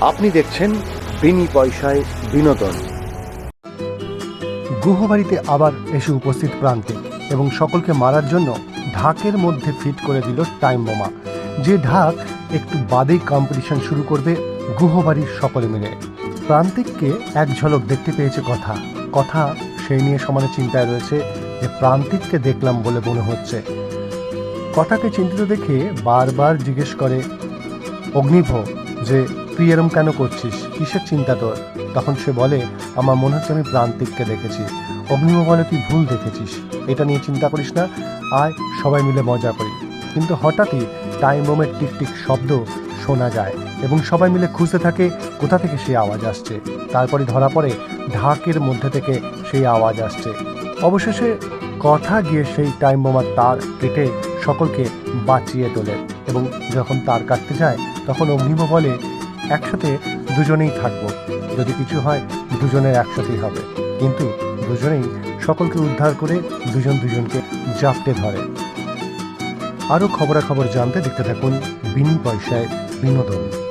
আপনি দেখছেন বিনি পয়সায় বিনোদন। গুহবাড়িতে আবার এসে উপস্থিত প্রান্তিক এবং সকলকে মারার জন্য ঢাকের মধ্যে ফিট করে দিল টাইম বোমা। যে ঢাক একটু বাদেই কম্পিটিশন শুরু করবে গুহবাড়ির সকলে মিলে। প্রান্তিককে এক ঝলক দেখতে পেয়েছে কথা। কথা সেই নিয়ে সমানে চিন্তায় রয়েছে যে প্রান্তিককে দেখলাম বলে মনে হচ্ছে। কথাকে চিন্তিত দেখে বারবার জিজ্ঞেস করে অগ্নিভ যে তুই এরম কেন করছিস? কিসের চিন্তা তোর? তখন সে বলে, আমার মনে হচ্ছে আমি প্রান্তিককে দেখেছি। অগ্নিভ বলে তুই ভুল দেখেছিস। এটা নিয়ে চিন্তা করিস না। আয়, সবাই মিলে মজা করি। কিন্তু হঠাৎই টাইম বোমের টিকটিক শব্দ শোনা যায় এবং সবাই মিলে খুঁজতে থাকে কোথা থেকে সেই আওয়াজ আসছে। তারপরে ধরা পড়ে ঢাকের মধ্যে থেকে সেই আওয়াজ আসছে। অবশেষে কথা গিয়ে সেই টাইম বোমার তার কেটে সকলকে বাঁচিয়ে তোলে এবং যখন তার কাটতে যায়, তখন অগ্নিম বলে একসাথে দুজনেই থাকব। যদি কিছু হয়, দুজনের একসাথেই হবে। কিন্তু দুজনেই সকলকে উদ্ধার করে দুজন দুজনকে জাপটে ধরে। আরও খবরাখবর জানতে দেখতে থাকুন বিনি পয়সায় বিনোদন।